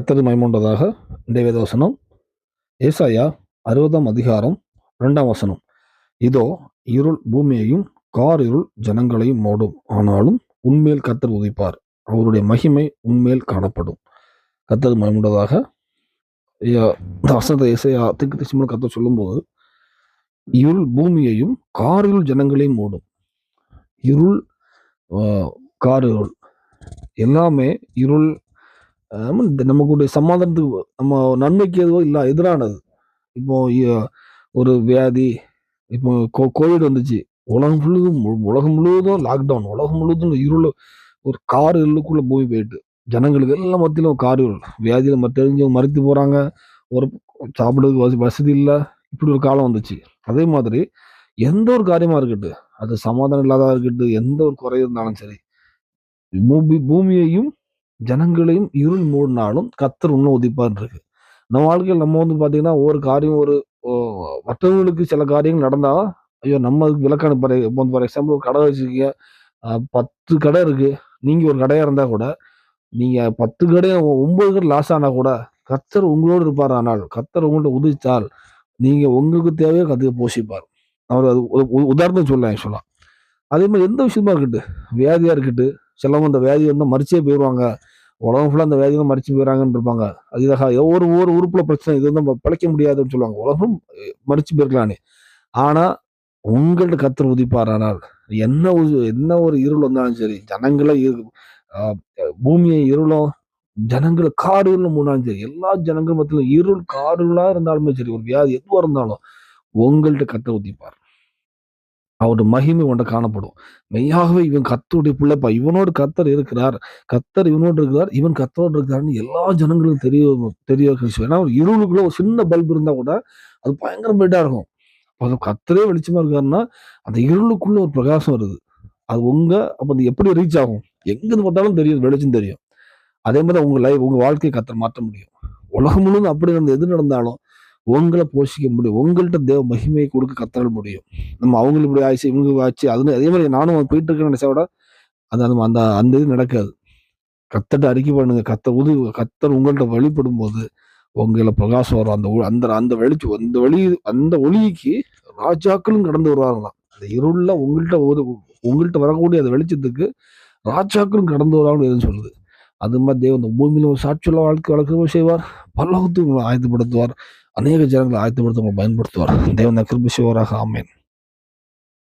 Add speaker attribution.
Speaker 1: கர்த்தது மைமூண்டதாக இன்றைய ஏசாயா அறுபதாம் அதிகாரம் ரெண்டாம் வசனம். இதோ இருள் பூமியையும் கார் இருள் ஜனங்களையும் மூடும். ஆனாலும் உண்மையில் கர்த்தர் உதிப்பார். அவருடைய மகிமை உண்மையில் காணப்படும். கர்த்தது மைமூண்டதாக ஐயா, இந்த வசனத்தை திக்கு திசுமல் கர்த்தர் சொல்லும்போது இருள் பூமியையும் கார் இருள் ஜனங்களையும் மூடும். இருள் கார் இருள். எல்லாமே இருள் நமக்குடைய சமாதானத்துக்கு நம்ம நன்மைக்கு எதுவோ இல்லை எதிரானது. இப்போ ஒரு வியாதி இப்போ கோ- கோவிட் வந்துச்சு. உலகம் முழுவதும் மு- உலகம் முழுவதும் லாக்டவுன் உலகம் முழுவதும் இருள ஒரு கார் இருளுக்குள்ள போய் போயிட்டு ஜனங்களுக்கு எல்லாம் மத்தியிலும் கார் இருள். வியாதியில மற்ற தெரிஞ்சவங்க மறித்து போகிறாங்க ஒரு சாப்பிடுறதுக்கு வசதி வசதி இல்லை. இப்படி ஒரு காலம் வந்துச்சு. அதே மாதிரி எந்த ஒரு காரியமாக இருக்கட்டும் அது சமாதானம் இல்லாததாக இருக்கட்டும் எந்த ஒரு குறை இருந்தாலும் சரி பூமி பூமியையும் ஜனங்களையும் இருள் மூடினாலும் கத்தர் இன்னும் உதிப்பான் இருக்கு நம்ம வாழ்க்கையில் நம்ம வந்து பார்த்தீங்கன்னா ஒவ்வொரு காரியம் ஒரு மற்றவங்களுக்கு சில காரியங்கள் நடந்தால் ஐயோ நம்ம அதுக்கு விளக்கான பாரு இப்போ ஃபார் எக்ஸாம்பிள் ஒரு கடை வச்சுருக்கீங்க. பத்து கடை இருக்குது நீங்கள் ஒரு கடையாக இருந்தால் கூட நீங்கள் பத்து கடை ஒம்பது கடை லாஸ் ஆனால் கூட கத்தர் உங்களோடு இருப்பார். ஆனால் கத்தர் உங்கள்ட்ட உதித்தால் நீங்கள் உங்களுக்கு தேவையோ கத்துக்க போஷிப்பார். அவர் அது உ- உதாரணம் சொல்ல ஆக்சுவலாக அதே மாதிரி எந்த விஷயமா இருக்கட்டும் வியாதியாக இருக்கட்டும் சிலவங்க அந்த வியாதி வந்து மறிச்சே போயிடுவாங்க உலகம் ஃபுல்லாக அந்த வியாதியை மறிச்சு போயிடறாங்கன்னு இருப்பாங்க. அது இதாக ஒவ்வொரு ஒவ்வொரு உறுப்பில் பிரச்சனை இது வந்து நம்ம பிழைக்க முடியாதுன்னு சொல்லுவாங்க. உலகம் அஹ், மறிச்சு போயிருக்கலான்னு ஆனால் உங்கள்கிட்ட கத்தர் உதிப்பாரானால் என்ன ஒரு என்ன ஒரு இருள் வந்தாலும் சரி ஜனங்களை பூமியை இருளும் ஜனங்களை காடு இருளும் மூணாலும் சரி எல்லா ஜனங்கள் மத்தியிலும் இருள் காடுகளா இருந்தாலுமே சரி ஒரு வியாதி எதுவாக இருந்தாலும் உங்கள்கிட்ட கத்த உதிப்பார். அவருடைய மகிமை கொண்ட காணப்படும். மெய்யாகவே இவன் கத்தருடைய பிள்ளைப்பா. இவனோடு கத்தர் இருக்கிறார். கத்தர் இவனோடு இருக்கிறார். இவன் கத்தரோடு இருக்கிறார்னு எல்லா ஜனங்களுக்கும் தெரிய தெரிய விஷயம் ஏன்னா ஒரு இருளுக்குள்ள ஒரு சின்ன பல்ப் இருந்தா கூட அது பயங்கர பெட்டா இருக்கும். அது கத்தரே வெளிச்சமா இருக்காருன்னா அந்த இருளுக்குள்ள ஒரு பிரகாசம் வருது. அது உங்க அப்ப அது எப்படி ரீச் ஆகும்? எங்கேருந்து பார்த்தாலும் தெரியும். வெளிச்சம் தெரியும். அதே மாதிரி உங்க லைஃப் உங்க வாழ்க்கையை கத்தர் மாற்ற முடியும். உலகம் முழுவதும் அப்படி நடந்த எது நடந்தாலும் உங்களை போஷிக்க முடியும். உங்கள்கிட்ட தேவ மகிமையை கொடுக்க கத்தரால் முடியும். நம்ம அவங்களுக்கு இப்படி ஆச்சு இவங்க ஆச்சு அது அதே மாதிரி நானும் போயிட்டு இருக்கேன்னு நினைச்சா விட அது அந்த அந்த அந்த இது நடக்காது. கத்தட்ட அறிக்கை பண்ணுங்க. கத்த உது கத்தர் உங்கள்கிட்ட வெளிப்படும் போது உங்களை பிரகாசம் வரும். அந்த அந்த அந்த வெளிச்சம் அந்த வெளி அந்த ஒளிக்கு ராஜாக்களும் கடந்து வருவாங்களாம் அந்த இருள்ல உங்கள்கிட்ட ஒரு உங்கள்கிட்ட வரக்கூடிய அந்த வெளிச்சத்துக்கு ராஜாக்களும் கடந்து வருவாங்கன்னு எதுவும் சொல்லுது அது மாதிரி தேவன் இந்த பூமியில ஒரு சாட்சியுள்ள வாழ்க்கை வளர்க்கவும் செய்வார். பல்லவத்துக்கு உங்களை ஆயத்தப்படுத்துவார். அநேக ஜனங்களை ஆயத்தப்படுத்த உங்களை பயன்படுத்துவார் தேவன் கிருபி செய்வாராக. ஆமேன்.